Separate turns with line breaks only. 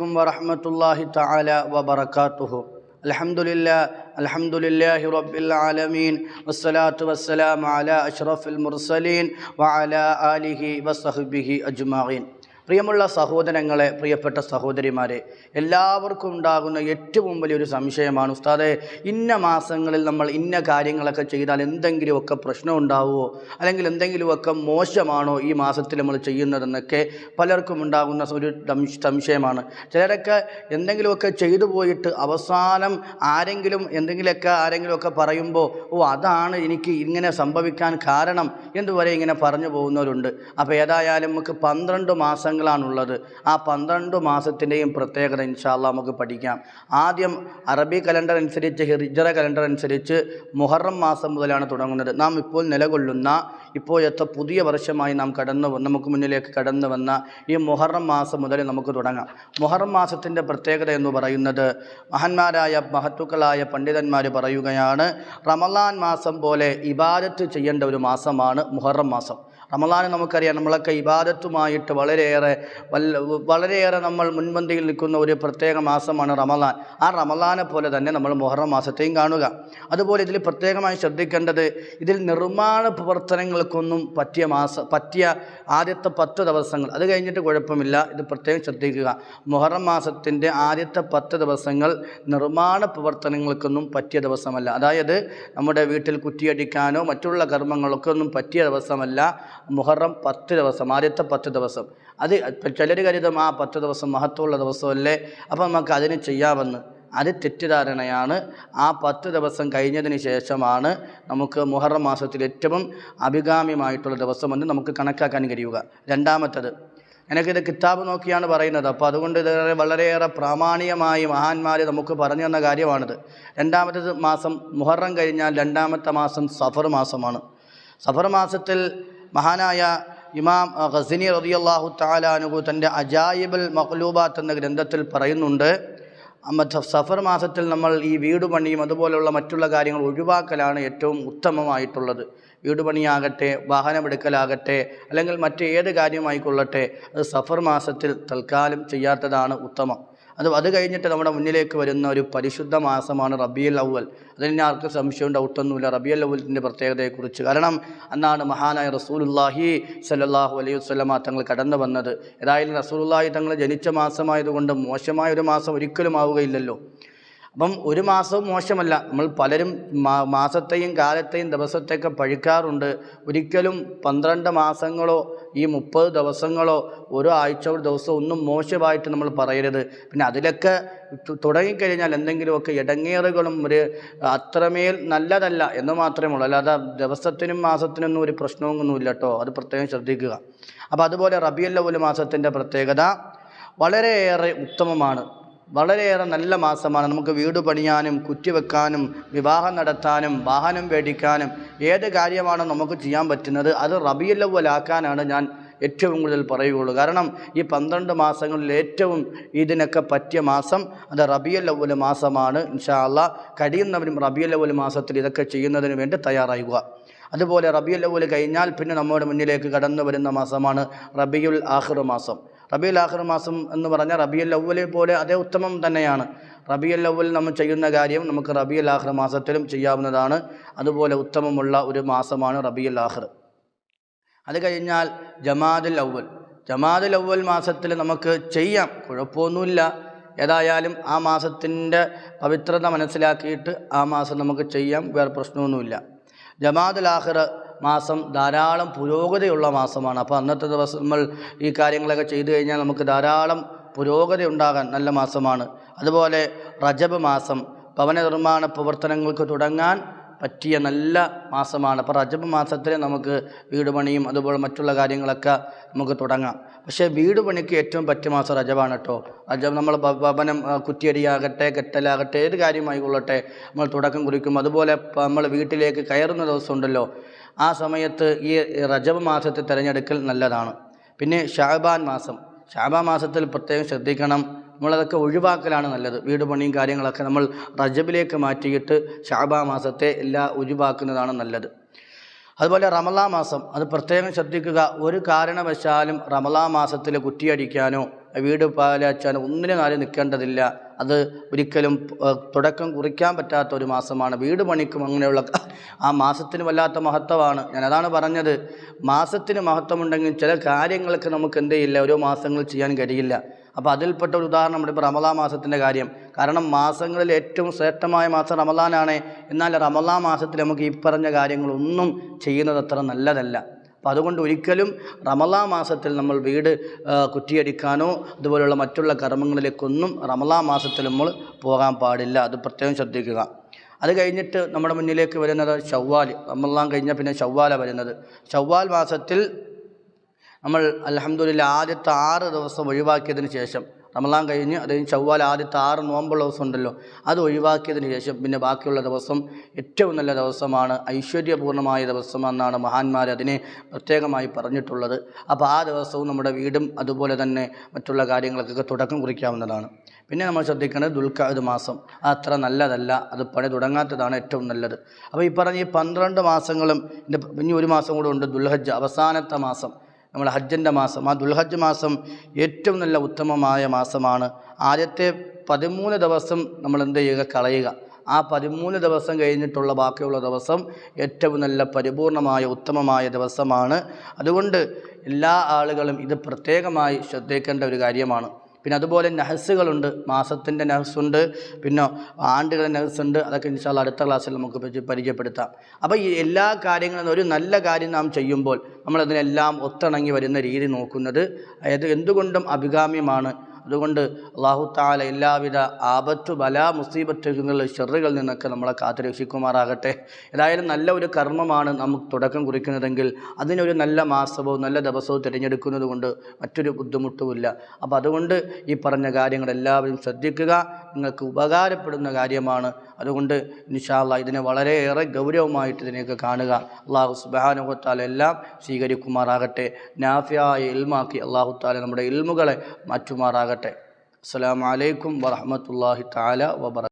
عليكم ورحمة الله تعالى وبركاته. الحمد لله الحمد لله رب العالمين والصلاة والسلام على أشرف المرسلين وعلى آله وصحبه أجمعين. പ്രിയമുള്ള സഹോദരങ്ങളെ പ്രിയപ്പെട്ട സഹോദരിമാരെ എല്ലാവർക്കും ഉണ്ടാകുന്ന ഏറ്റവും വലിയൊരു സംശയമാണ് ഉസ്താദെ ഇന്ന മാസങ്ങളിൽ നമ്മൾ ഇന്ന കാര്യങ്ങളൊക്കെ ചെയ്താൽ എന്തെങ്കിലുമൊക്കെ പ്രശ്നം ഉണ്ടാവുമോ? അല്ലെങ്കിൽ എന്തെങ്കിലുമൊക്കെ മോശമാണോ ഈ മാസത്തിൽ നമ്മൾ ചെയ്യുന്നതെന്നൊക്കെ പലർക്കും ഉണ്ടാകുന്ന ഒരു സംശയമാണ്. ചിലരൊക്കെ എന്തെങ്കിലുമൊക്കെ ചെയ്തു പോയിട്ട് അവസാനം ആരെങ്കിലും എന്തെങ്കിലുമൊക്കെ ആരെങ്കിലുമൊക്കെ പറയുമ്പോൾ ഓ അതാണ് എനിക്ക് ഇങ്ങനെ സംഭവിക്കാൻ കാരണം എന്തുവരെ ഇങ്ങനെ പറഞ്ഞു പോകുന്നവരുണ്ട്. അപ്പോൾ ഏതായാലും നമുക്ക് പന്ത്രണ്ട് മാസങ്ങളാണുള്ളത് ആ പന്ത്രണ്ട് മാസത്തിന്റെയും പ്രത്യേകത ഇൻഷാല്ല നമുക്ക് പഠിക്കാം. ആദ്യം അറബി കലണ്ടർ അനുസരിച്ച് ഹിറിജറ കലണ്ടർ അനുസരിച്ച് മുഹറം മാസം മുതലാണ് തുടങ്ങുന്നത്. നാം ഇപ്പോൾ നിലകൊള്ളുന്ന എത്ര പുതിയ വർഷമായി നാം കടന്നു നമുക്ക് മുന്നിലേക്ക് കടന്നു വന്ന ഈ മുഹറം മാസം മുതൽ നമുക്ക് തുടങ്ങാം. മുഹറം മാസത്തിന്റെ പ്രത്യേകത എന്ന് പറയുന്നത് മഹന്മാരായ മഹത്തുക്കളായ പണ്ഡിതന്മാർ പറയുകയാണ് റമലാൻ മാസം പോലെ ഇബാദത്ത് ചെയ്യേണ്ട ഒരു മാസമാണ് മുഹറം മാസം. റമലാൻ നമുക്കറിയാം നമ്മളൊക്കെ ഇബാദത്തുമായിട്ട് വളരെയേറെ വല്ല വളരെയേറെ നമ്മൾ മുൻപന്തിയിൽ നിൽക്കുന്ന ഒരു പ്രത്യേക മാസമാണ് റമലാൻ ആ റമലാനെ പോലെ തന്നെ നമ്മൾ മുഹറം മാസത്തെയും കാണുക. അതുപോലെ ഇതിൽ പ്രത്യേകമായി ശ്രദ്ധിക്കേണ്ടത് ഇതിൽ നിർമ്മാണ പ്രവർത്തനങ്ങൾക്കൊന്നും പറ്റിയ മാസം പറ്റിയ ആദ്യത്തെ പത്ത് ദിവസങ്ങൾ. അത് കഴിഞ്ഞിട്ട് കുഴപ്പമില്ല ഇത് പ്രത്യേകം ശ്രദ്ധിക്കുക. മുഹറം മാസത്തിന്റെ ആദ്യത്തെ പത്ത് ദിവസങ്ങൾ നിർമ്മാണ പ്രവർത്തനങ്ങൾക്കൊന്നും പറ്റിയ ദിവസമല്ല. അതായത് നമ്മുടെ വീട്ടിൽ കുറ്റിയടിക്കാനോ മറ്റുള്ള കർമ്മങ്ങൾക്കൊന്നും പറ്റിയ ദിവസമല്ല. മുഹറം പത്ത് ദിവസം ആദ്യത്തെ പത്ത് ദിവസം. അത് ചിലർ കരുതും ആ പത്ത് ദിവസം മഹത്വമുള്ള ദിവസമല്ലേ? അപ്പം നമുക്ക് അതിന് ചെയ്യാമെന്ന്. അത് തെറ്റിദ്ധാരണയാണ്. ആ പത്ത് ദിവസം കഴിഞ്ഞതിന് ശേഷമാണ് നമുക്ക് മുഹറം മാസത്തിൽ ഏറ്റവും അഭികാമ്യമായിട്ടുള്ള ദിവസം എന്ന് നമുക്ക് കണക്കാക്കാൻ കഴിയുക. രണ്ടാമത്തത് എനിക്കിത് കിതാബ് നോക്കിയാണ് പറയുന്നത്. അപ്പോൾ അതുകൊണ്ട് ഇത് വളരെയേറെ പ്രാമാണികമായി മഹാന്മാർ നമുക്ക് പറഞ്ഞു തന്ന കാര്യമാണിത്. രണ്ടാമത്തത് മാസം മുഹറം കഴിഞ്ഞാൽ രണ്ടാമത്തെ മാസം സഫർ മാസമാണ്. സഫർ മാസത്തിൽ മഹാനായ ഇമാം ഖസിനി റളിയല്ലാഹു താലാനുഹു തന്റെ അജായിബൽ മഖ്ലൂബാത്ത് എന്ന ഗ്രന്ഥത്തിൽ പറയുന്നുണ്ട് സഫർ മാസത്തിൽ നമ്മൾ ഈ വീട് പണിയും അതുപോലെയുള്ള മറ്റുള്ള കാര്യങ്ങൾ ഒഴിവാക്കലാണ് ഏറ്റവും ഉത്തമമായിട്ടുള്ളത്. വീട് പണിയാകട്ടെ വാഹനമെടുക്കലാകട്ടെ അല്ലെങ്കിൽ മറ്റേത് കാര്യമായിക്കൊള്ളട്ടെ അത് സഫർ മാസത്തിൽ തൽക്കാലം ചെയ്യാത്തതാണ് ഉത്തമം. അത് അത് കഴിഞ്ഞിട്ട് നമ്മുടെ മുന്നിലേക്ക് വരുന്ന ഒരു പരിശുദ്ധ മാസമാണ് റബിയൽ അവൽ അതിന് ആർക്കും സംശയവും ഡൗട്ടൊന്നുമില്ല റബിയൽ അവലിന്റെ പ്രത്യേകതയെക്കുറിച്ച്. കാരണം അന്നാണ് മഹാനായ റസൂലുല്ലാഹി സല്ലാഹു അലൈഹി വസല്ലമ തങ്ങൾ കടന്നു വന്നത്. ഏതായാലും റസൂലുള്ളാഹി തങ്ങൾ ജനിച്ച മാസമായതുകൊണ്ട് മോശമായ ഒരു മാസം ഒരിക്കലും ആവുകയില്ലല്ലോ. അപ്പം ഒരു മാസവും മോശമല്ല. നമ്മൾ പലരും മാസത്തെയും കാലത്തെയും ദിവസത്തെയൊക്കെ പഴിക്കാറുണ്ട്. ഒരിക്കലും പന്ത്രണ്ട് മാസങ്ങളോ ഈ മുപ്പത് ദിവസങ്ങളോ ഓരോ ആഴ്ച ഒരു ദിവസം ഒന്നും മോശമായിട്ട് നമ്മൾ പറയരുത്. പിന്നെ അതിലൊക്കെ തുടങ്ങിക്കഴിഞ്ഞാൽ എന്തെങ്കിലുമൊക്കെ ഇടങ്ങേറുകളും ഒരു അത്രമേൽ നല്ലതല്ല എന്ന് മാത്രമേ ഉള്ളൂ. അല്ലാതെ ദിവസത്തിനും മാസത്തിനൊന്നും ഒരു പ്രശ്നമൊന്നുമില്ല കേട്ടോ. അത് പ്രത്യേകം ശ്രദ്ധിക്കുക. അപ്പോൾ അതുപോലെ റബിയല്ലവൽ മാസത്തിന്റെ പ്രത്യേകത വളരെയേറെ ഉത്തമമാണ്. വളരെയേറെ നല്ല മാസമാണ്. നമുക്ക് വീട് പണിയാനും കുറ്റിവെക്കാനും വിവാഹം നടത്താനും വാഹനം മേടിക്കാനും ഏത് കാര്യമാണ് നമുക്ക് ചെയ്യാൻ പറ്റുന്നത് അത് റബിയല്ലവലാക്കാനാണ് ഞാൻ ഏറ്റവും കൂടുതൽ പറയുകയുള്ളൂ. കാരണം ഈ പന്ത്രണ്ട് മാസങ്ങളിൽ ഏറ്റവും ഇതിനൊക്കെ പറ്റിയ മാസം അത് റബിയൽ അവൽ മാസമാണ്. ഇൻഷാ അള്ളാ കഴിയുന്നവരും റബിയൽ അവൽ മാസത്തിൽ ഇതൊക്കെ ചെയ്യുന്നതിന് വേണ്ടി തയ്യാറാകുക അതുപോലെ റബിയുൽ അവൽ കഴിഞ്ഞാൽ പിന്നെ നമ്മുടെ മുന്നിലേക്ക് കടന്നു വരുന്ന മാസമാണ് റബിയുൽ ആഹിർ മാസം. റബിയുൽ ആഖിർ മാസം എന്ന് പറഞ്ഞാൽ റബിയുൽ അവലെ പോലെ അതേ ഉത്തമം തന്നെയാണ്. റബിയുൽ അവൽ നമ്മൾ ചെയ്യുന്ന കാര്യം നമുക്ക് റബിയുൽ ആഖിർ മാസത്തിലും ചെയ്യാവുന്നതാണ്. അതുപോലെ ഉത്തമമുള്ള ഒരു മാസമാണ് റബിയുൽ ആഖിർ അത് കഴിഞ്ഞാൽ ജമാദുൽ അവൽ ജമാദുൽ അവൽ മാസത്തിൽ നമുക്ക് ചെയ്യാം. കുഴപ്പമൊന്നുമില്ല. ഏതായാലും ആ മാസത്തിന്റെ പവിത്രത മനസ്സിലാക്കിയിട്ട് ആ മാസം നമുക്ക് ചെയ്യാം. വേറെ പ്രശ്നമൊന്നുമില്ല. ജമാദുൽ ആഖിർ മാസം ധാരാളം പുരോഗതിയുള്ള മാസമാണ്. അപ്പോൾ അന്നത്തെ ദിവസം നമ്മൾ ഈ കാര്യങ്ങളൊക്കെ ചെയ്തു കഴിഞ്ഞാൽ നമുക്ക് ധാരാളം പുരോഗതി ഉണ്ടാകാൻ നല്ല മാസമാണ്. അതുപോലെ റജബ് മാസം ഭവന നിർമ്മാണ പ്രവർത്തനങ്ങൾക്ക് തുടങ്ങാൻ പറ്റിയ നല്ല മാസമാണ്. അപ്പോൾ റജബ് മാസത്തിൽ നമുക്ക് വീട് പണിയും അതുപോലെ മറ്റുള്ള കാര്യങ്ങളൊക്കെ നമുക്ക് തുടങ്ങാം. പക്ഷേ വീട് പണിക്ക് ഏറ്റവും പറ്റിയ മാസം റജബാണ് കേട്ടോ റജബ് നമ്മൾ ഭവനം കുറ്റിയടിയാകട്ടെ കെട്ടലാകട്ടെ ഏത് കാര്യമായിക്കൊള്ളട്ടെ നമ്മൾ തുടക്കം കുറിക്കും. അതുപോലെ നമ്മൾ വീട്ടിലേക്ക് കയറുന്ന ദിവസം ഉണ്ടല്ലോ ആ സമയത്ത് ഈ റജബ് മാസത്തെ തിരഞ്ഞെടുക്കൽ നല്ലതാണ്. പിന്നെ ഷാബാൻ മാസം. ഷാബാൻ മാസത്തിൽ പ്രത്യേകം ശ്രദ്ധിക്കണം. നമ്മളതൊക്കെ ഒഴിവാക്കലാണ് നല്ലത്. വീട് പണിയും കാര്യങ്ങളൊക്കെ നമ്മൾ റജബിലേക്ക് മാറ്റിയിട്ട് ഷാബാ മാസത്തെ എല്ലാ ഒഴിവാക്കുന്നതാണ് നല്ലത്. അതുപോലെ റമലാ മാസം അത് പ്രത്യേകം ശ്രദ്ധിക്കുക. ഒരു കാരണവശാലും റമലാ മാസത്തിൽ കുറ്റിയടിക്കാനോ വീട് പാലാച്ചാൻ ഒന്നിനും കാര്യം നിൽക്കേണ്ടതില്ല. അത് ഒരിക്കലും തുടക്കം കുറിക്കാൻ പറ്റാത്ത ഒരു മാസമാണ്. വീട് പണിക്കും അങ്ങനെയുള്ള ആ മാസത്തിന് വല്ലാത്ത മഹത്വമാണ്. അതാണ് പറഞ്ഞത്. മാസത്തിന് മഹത്വമുണ്ടെങ്കിൽ ചില കാര്യങ്ങൾക്ക് നമുക്ക് എന്ത് ചെയ്യില്ല ഓരോ മാസങ്ങൾ ചെയ്യാൻ കഴിയില്ല. അപ്പോൾ അതിൽപ്പെട്ട ഒരു ഉദാഹരണം നമ്മുടെ ഇപ്പോൾ റമലാ മാസത്തിന്റെ കാര്യം. കാരണം മാസങ്ങളിൽ ഏറ്റവും ശ്രേഷ്ഠമായ മാസം റമലാനാണ് എന്നാൽ റമലാ മാസത്തിൽ നമുക്ക് ഈ പറഞ്ഞ കാര്യങ്ങളൊന്നും ചെയ്യുന്നത് അത്ര നല്ലതല്ല. അപ്പോൾ അതുകൊണ്ട് ഒരിക്കലും റമലാ മാസത്തിൽ നമ്മൾ വീട് കുറ്റിയടിക്കാനോ അതുപോലെയുള്ള മറ്റുള്ള കർമ്മങ്ങളിലേക്കൊന്നും റമലാ മാസത്തിൽ നമ്മൾ പോകാൻ പാടില്ല. അത് പ്രത്യേകം ശ്രദ്ധിക്കുക. അത് കഴിഞ്ഞിട്ട് നമ്മുടെ മുന്നിലേക്ക് വരുന്നത് ഷവ്വാൽ റമലാൻ കഴിഞ്ഞാൽ പിന്നെ ഷവ്വാല വരുന്നത്. ഷവ്വാൽ മാസത്തിൽ നമ്മൾ അലഹമുല്ല ആദ്യത്തെ ആറ് ദിവസം ഒഴിവാക്കിയതിന് ശേഷം റമലാൻ കഴിഞ്ഞ് അത് കഴിഞ്ഞ് ചൊവ്വാൽ ആദ്യത്തെ ആറ് നോമ്പുള്ള ദിവസം ഉണ്ടല്ലോ അത് ഒഴിവാക്കിയതിന് ശേഷം പിന്നെ ബാക്കിയുള്ള ദിവസം ഏറ്റവും നല്ല ദിവസമാണ് ഐശ്വര്യപൂർണമായ ദിവസം എന്നാണ് മഹാന്മാർ അതിനെ പ്രത്യേകമായി പറഞ്ഞിട്ടുള്ളത്. അപ്പോൾ ആ ദിവസവും നമ്മുടെ വീടും അതുപോലെ തന്നെ മറ്റുള്ള കാര്യങ്ങൾക്കൊക്കെ തുടക്കം കുറിക്കാവുന്നതാണ്. പിന്നെ നമ്മൾ ശ്രദ്ധിക്കേണ്ടത് ദുൽഖഅദ് മാസം. അത് അത്ര നല്ലതല്ല അത് പണി തുടങ്ങാത്തതാണ് ഏറ്റവും നല്ലത്. അപ്പോൾ ഈ പറഞ്ഞ ഈ പന്ത്രണ്ട് മാസങ്ങളും ഇനി ഒരു മാസം കൂടെ ഉണ്ട് ദുൽഹജ്ജ് അവസാനത്തെ മാസം. നമ്മുടെ ഹജ്ജിന്റെ മാസം ആ ദുൽഹജ്ജ് മാസം ഏറ്റവും നല്ല ഉത്തമമായ മാസമാണ്. ആദ്യത്തെ പതിമൂന്ന് ദിവസം നമ്മൾ എന്ത് ചെയ്യുക? കളയുക. ആ പതിമൂന്ന് ദിവസം കഴിഞ്ഞിട്ടുള്ള ബാക്കിയുള്ള ദിവസം ഏറ്റവും നല്ല പരിപൂർണമായ ഉത്തമമായ ദിവസമാണ്. അതുകൊണ്ട് എല്ലാ ആളുകളും ഇത് പ്രത്യേകമായി ശ്രദ്ധിക്കേണ്ട ഒരു കാര്യമാണ്. പിന്നെ അതുപോലെ നഹസുകളുണ്ട് മാസത്തിന്റെ നഹസുണ്ട് പിന്നെ ആണ്ടുകളുടെ നഹസുണ്ട് അതൊക്കെ ഇൻഷാല്ല അടുത്ത ക്ലാസ്സിൽ നമുക്ക് പരി- പരിചയപ്പെടുത്താം. അപ്പോൾ ഈ എല്ലാ കാര്യങ്ങളും ഒരു നല്ല കാര്യം നാം ചെയ്യുമ്പോൾ നമ്മളതിനെല്ലാം ഒത്തിണങ്ങി വരുന്ന രീതി നോക്കുന്നത്. അതായത് എന്തുകൊണ്ടും അഭികാമ്യമാണ്. അതുകൊണ്ട് അള്ളാഹു താല എല്ലാവിധ ആപത്തു ബല മുസീബത്തുകൾ ഷെറുകളിൽ നിന്നൊക്കെ നമ്മളെ കാത്തുരക്ഷിക്കുമാറാകട്ടെ. ഏതായാലും നല്ല ഒരു കർമ്മമാണ് നമുക്ക് തുടക്കം കുറിക്കുന്നതെങ്കിൽ അതിനൊരു നല്ല മാസവും നല്ല ദിവസവും തിരഞ്ഞെടുക്കുന്നത് കൊണ്ട് മറ്റൊരു ബുദ്ധിമുട്ടുമില്ല. അപ്പോൾ അതുകൊണ്ട് ഈ പറഞ്ഞ കാര്യങ്ങൾ എല്ലാവരും ശ്രദ്ധിക്കുക. നിങ്ങൾക്ക് ഉപകാരപ്പെടുന്ന കാര്യമാണ്. അതുകൊണ്ട് നിഷാല്ല ഇതിനെ വളരെയേറെ ഗൗരവമായിട്ട് ഇതിനെയൊക്കെ കാണുക. അള്ളാഹു സുബാനുഹത്താല എല്ലാം സ്വീകരിക്കുമാറാകട്ടെ. നാഫിയായ ഇൽമാക്കി അള്ളാഹു താല നമ്മുടെ ഇൽമുകളെ മാറ്റുമാറാകട്ടെ. അസ്സാം വലൈക്കും വറഹ്മത്തുള്ളാഹി താല വബറ